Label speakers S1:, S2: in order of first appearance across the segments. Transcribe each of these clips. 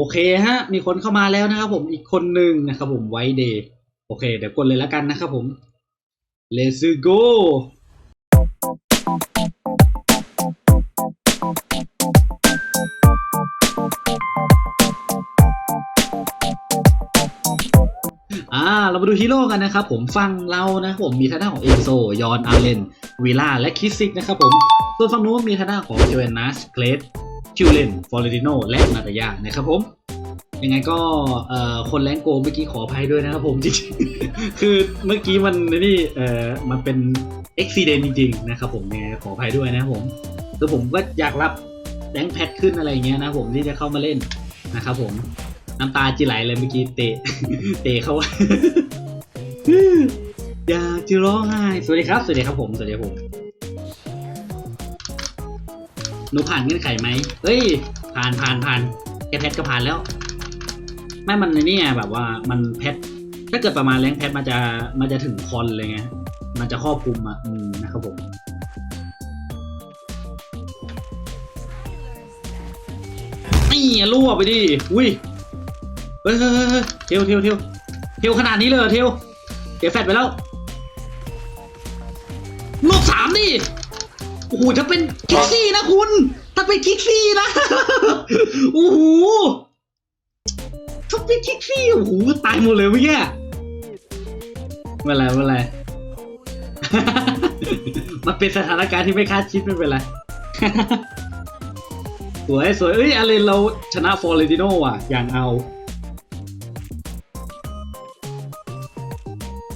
S1: โอเคฮะ มีคนเข้ามาแล้วนะครับผมอีกคนหนึ่งนะครับผมไวเดย์โอเค เดี๋ยวกดเลยแล้วกันนะครับผม Let's go อ่าเรามาดูฮีโร่กันนะครับผมฟังเรานะครับผมมีทางด้านของเอโซยอนอาเลนวีล่าและคิสซิกนะครับผม ส่วนฝั่งนู้นมีทางด้านของเจเวนนัสเกรด คิวเลนฟอร์เรติโนและนาตายานะครับผมยังไงก็คนแรงโกเมื่อกี้ขออภัยด้วยนะครับผมจริงๆคือเมื่อกี้มันนี่เออมันเป็นอุบิเหตุจริงๆนะครับผมยังไงขออภัยด้วยนะครับผมคือผมก็อยากรับแรงแพทขึ้นอะไรเงี้ยนะผมที่จะเข้ามาเล่นนะครับผมน้ำตาจีไหลเลยเมื่อกี้เตะเตะเขาอยากจะร้องไห้สวัสดีครับ สวัสดีครับผมสวัสดีครับผม หนูผ่านเงื่อนไขไหมเฮ้ย ผ่านผ่านผ่านแค่แพทก็ผ่านแล้ว ไม่มันในนี่ไงแบบว่ามันแพท ถ้าเกิดประมาณแรงแพทมันจะมันจะถึงคอนเลยไง มันจะครอบคลุมอะอืมนะครับผมนี่รั่วไปดิ อุ้ย เฮ้ยเฮ้ยเฮ้ยเทวเทวเทวเทวขนาดนี้เลยเหรอเทวเดี๋ยวแฟดไปแล้ว โอ้โหถ้าเป็นคิกซี่นะคุณ ถ้าเป็นคิกซี่นะ โอ้โหถ้าเป็นคิกซี่ โอ้โห ตายหมดเลยเมื่อกี้ไม่เป็นไรไม่เป็นไรมันเป็นสถานการณ์ที่ไม่คาดคิดไม่เป็นไร สวยสวยเอ้ยอะไรเราชนะฟอร์เรติโนว่ะ อย่างเอา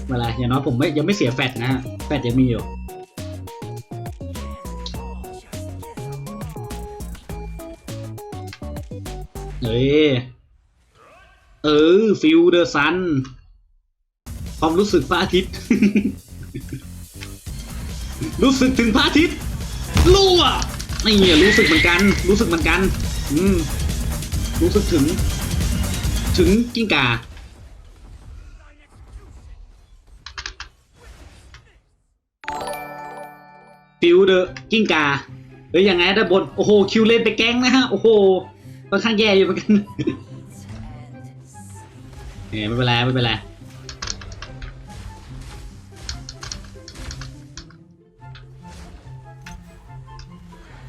S1: เวลาอย่างน้อยผมไม่ยังไม่เสียแฟตนะฮะ แฟตยังมีอยู่ เอ้ยเออฟิลเดอร์ซัน ความรู้สึกพระอาทิตย์ รู้สึกถึงพระอาทิตย์รั่วนี่รู้สึกเหมือนกัน รู้สึกเหมือนกัน อืม รู้สึกถึง ถึงกิ้งก่าฟิลเดอร์กิ้งกาเฮ้ยยังไงด้าบน โอ้โห คิวเล่นไปแก๊งนะฮะ โอ้โห ค่อนข้างแย่อยู่เหมือนกันเนี่ยไม่เป็นไรไม่เป็นไร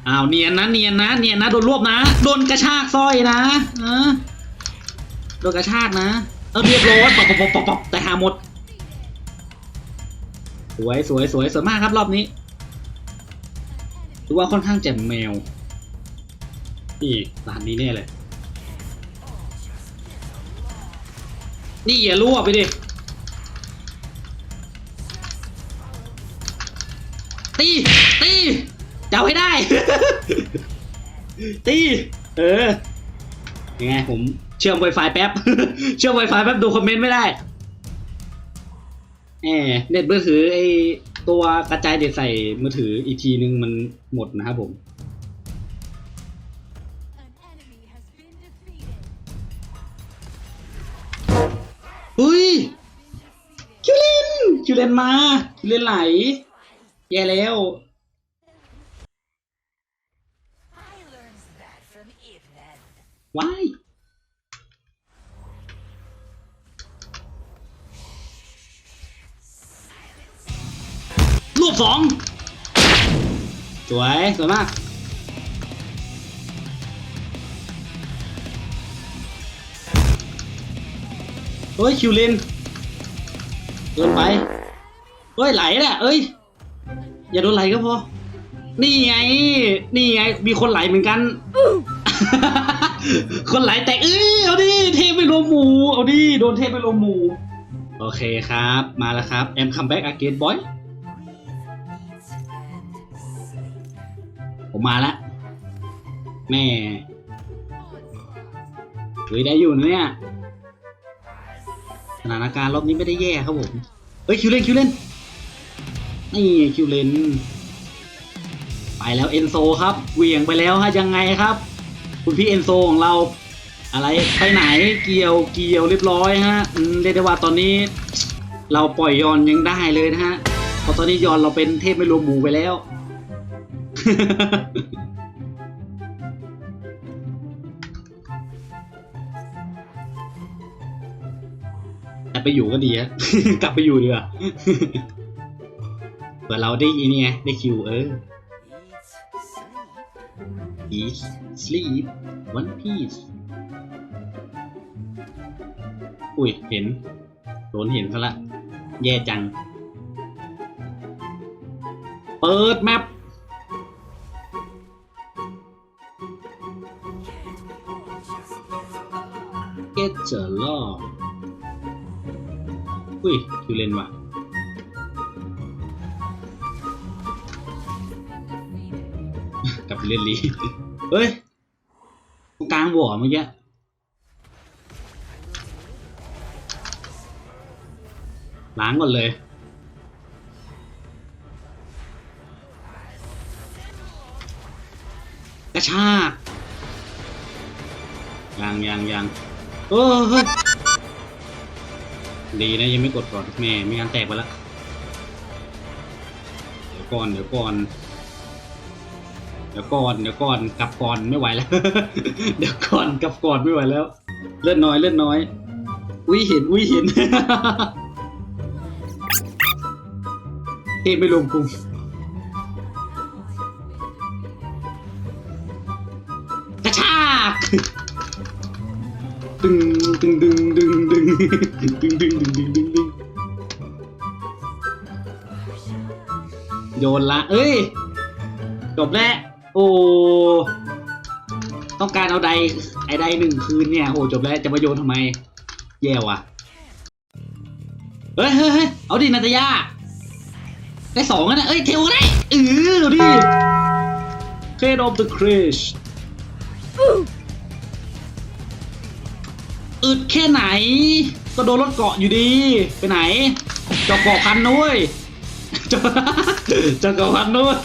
S1: อ้าวเนียนนะเนียนนะเนียนนะโดนรวบนะโดนกระชากสร้อยนะเออโดนกระชากนะเออเรียบร้อยปอกปอกปอกปอกปอกแต่หาหมด สวยสวยสวยสวยมากครับรอบนี้ถือว่าค่อนข้างแจ่มแมว นี่ร้านนี้แน่เลย นี่อย่ารั่วไปดิ ตี ตีจับให้ได้ ตี เออ ยังไงผมเชื่อม Wi-Fi แป๊บ เชื่อม Wi-Fi แป๊บดูคอมเมนต์ไม่ได้แหมเน็ตมือถือไอตัวกระจายเด็ดใส่มือถืออีกทีนึงมันหมดนะครับผม อุ้ยคิวเลนคิวเลนมาคิวเลนไหล แย่แล้ว ว้ายรวบสอง สวย สวยมาก เฮ้ยคิวเลนเกินไปเฮ้ยไหลแหละเอ้ย อย่าโดนไหลก็พอ นี่ไง นี่ไง มีคนไหลเหมือนกัน คนไหลแตกเอ้ยเอาดิเทพไปรวมหมู เอาดิโดนเทพไปรวมหมู โอเคครับ มาแล้วครับแอมคัมแบ็กอาเกนบอยผมมาแล้วแม่เฮ้ยได้อยู่นะเนี่ย สถานการณ์รอบนี้ไม่ได้แย่ครับผมเฮ้ยคิวเลนคิวเลนนี่คิวเลนไปแล้วเอนโซครับเหวี่ยงไปแล้วฮะยังไงครับ คุณพี่เอนโซของเรา อะไรไปไหนเกี่ยวเกี่ยวเรียบร้อยฮะเรียกได้ว่าตอนนี้ เราปล่อยยอนยังได้เลยนะฮะเพราะตอนนี้ยอนเราเป็นเทพไม่รวมหมูไปแล้ว ไปอยู่ก็ดีอะกลับไปอยู่ดีกว่าเปิดเราได้อีนี่ไงได้คิวเออ
S2: Eat sleep
S1: one piece อุ้ย เห็นโดนเห็นซะละ แย่จัง เปิดแมป
S2: Can't we all just get along?
S1: get เจอล่อ อุ้ยคิวเลนว่ะกลับไปเล่นลีเฮ้ยตรงกลางบ่อเมื่อกี้ล้างก่อนเลย กระชากยังยังยังเออเฮ้ย ดีนะยังไม่กดก่อนแม่ไม่งั้นแตกไปแล้วเดี๋ยวก่อนเดี๋ยวก่อน เดี๋ยวก่อนเดี๋ยวก่อนกลับก่อนไม่ไหวแล้ว เดี๋ยวก่อนกลับก่อนไม่ไหวแล้ว เลือดน้อยเลือดน้อย อุ้ยเห็นอุ้ยเห็นเทไม่รวมกรุงกระชาก ดึงดึงดึงดึง ดึงดึงดึงดึงดึงดึงโยนละ เอ้ย จบแล้ว โอ้ ต้องการเอาใด ไอ้ใดหนึ่งคืนเนี่ย โอ้จบแล้ว จะมาโยนทำไม แย่ว่ะ เฮ้ยเฮ้ยเอาดินาตยา ได้สองแล้วนะ เอ้ย เทวได้เออดิเคดออฟเดอะคริช อึดแค่ไหน ก็โดนรถเกาะอยู่ดี ไปไหนจาะเกาะพันนุ้ยจาะเจาะเกาะพันนุ้ย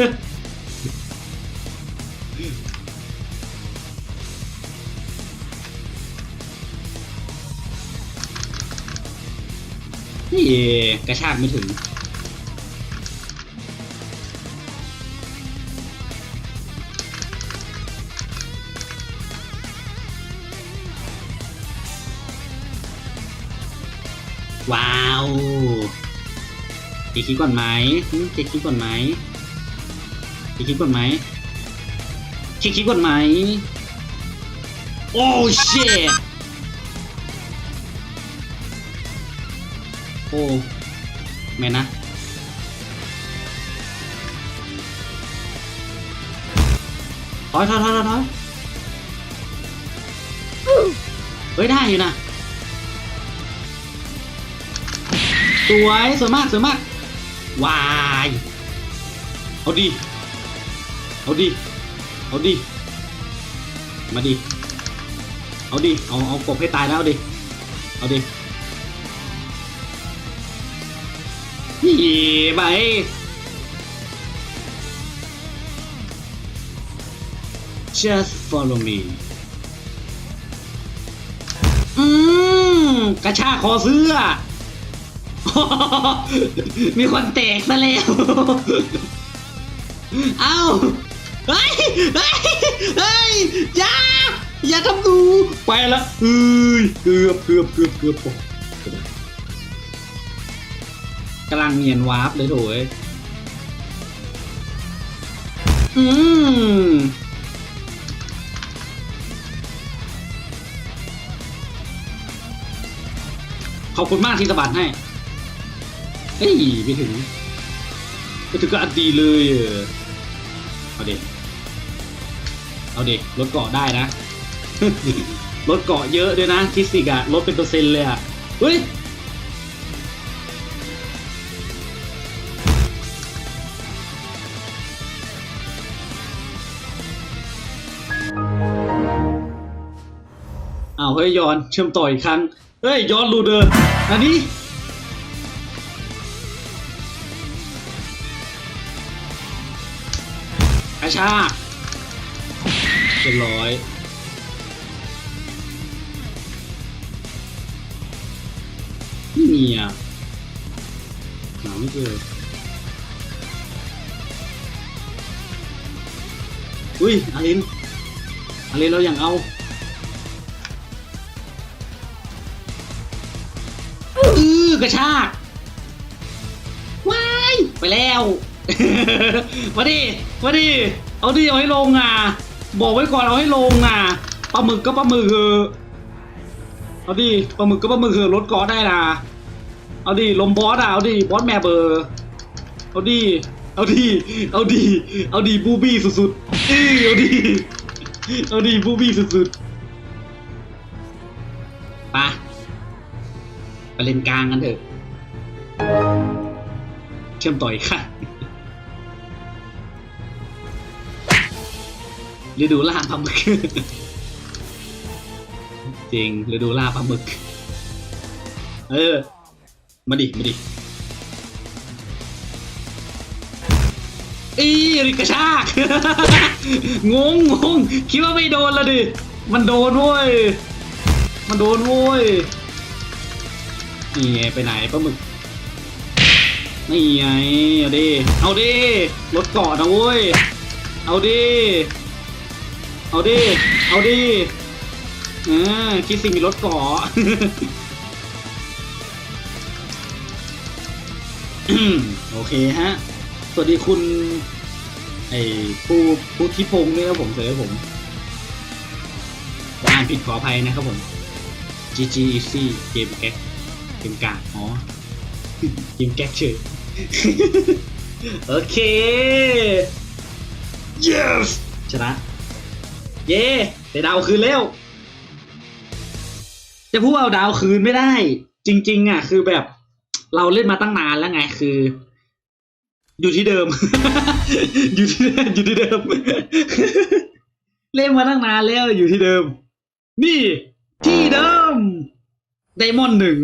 S1: นี่กระชากไม่ถึงาวเจ๊คิดก่อนไหมจ๊คิดก่อนไหมเจ๊คิดก่อนไหมเจ๊คิดก่อนไหมโอ้เช t โอ้แม่นะถอยถอยถอยถอยเฮ้ยได้อยู่นะ สวยสวยมากสวยมากวายเอาดีเอาดีเอาดีมาดีเอาดีเอาเอากบให้ตายแล้วเอาดิเอาดินี่ไป just follow me อืมกระชากคอเสื้อ มีคนแตกซะแล้ว เอ้า เฮ้ย เฮ้ย เฮ้ย อย่า อย่าทำดู ไปละเอ้ยเกือบเกือบเกือบเกือบโอ้เกือบกำลังเนียนวาร์ปเลยโถยอืมขอบคุณมากที่สะบัดให้ เฮ้ยไปถึงไปถึงก็อันดีเลยเอาเด็กเอาเด็กลดเกาะได้นะลดเกาะเยอะด้วยนะทิสิกอะลดเป็นเปอร์เซ็นต์เลยอะเฮ้ยอ้าวเฮ้ยย้อนเชื่อมต่ออีกครั้ง เฮ้ยย้อนรูเดินอันนี้ ระชากเรียบร้อยไม่มีอะหาไม่เจออุ้ยอารินอารินเราอย่างเอาอือกระชากว้ายไปแล้ว มาดิมาดิเอาดิเอาให้ลงอะ บอกไว้ก่อนเอาให้ลงอะปลาหมึกก็ปลาหมึกเถอเอาดิปลาหมึกก็ปลาหมึกเถอรถกาะได้นะเอาดิลมบอสอะเอาดิบอสแม่เบอร์เอาดิเอาดิเอาดิเอาดิบูบี้สุดๆเอ้ยเอาดิเอาดิบูบี้สุดๆไปไปเล่นกลางกันเถอะ เชื่อมต่ออีกค่ะ ฤดูล่าปลาหมึก จริงฤดูล่าปลาหมึก เออ มาดิ มาดิอีริกระชาก งงงงคิดว่าไม่โดนละดิ มันโดนเว้ย มันโดนเว้ย นี่ไงไปไหนปลาหมึก นี่ไง เอาดิ เอาดิ รถเกาะนะเว้ย เอาดิ เอาดิ เอาดิอ่คิดสิมีรถกาะอืมโอเคฮะ สวัสดีคุณ ไอ้ผู้ผู้ทิพงศ์ด้วยครับผมเสยผมอ่านผิดขออภัยนะครับผม GG Easy เกมแก๊กเกมกากอ๋อเกมแก๊กเฉยโอเค yes ชนะ เย้ได้ดาวคืนแล้ว จะพูดว่าเอาดาวคืนไม่ได้ จริง ๆ อะ คือแบบเราเล่นมาตั้งนานแล้วไงคือ อยู่ที่เดิม อยู่ที่อยู่ที่เดิม เล่นมาตั้งนานแล้วอยู่ที่เดิม นี่ที่เดิมไดมอนด์หนึ่ง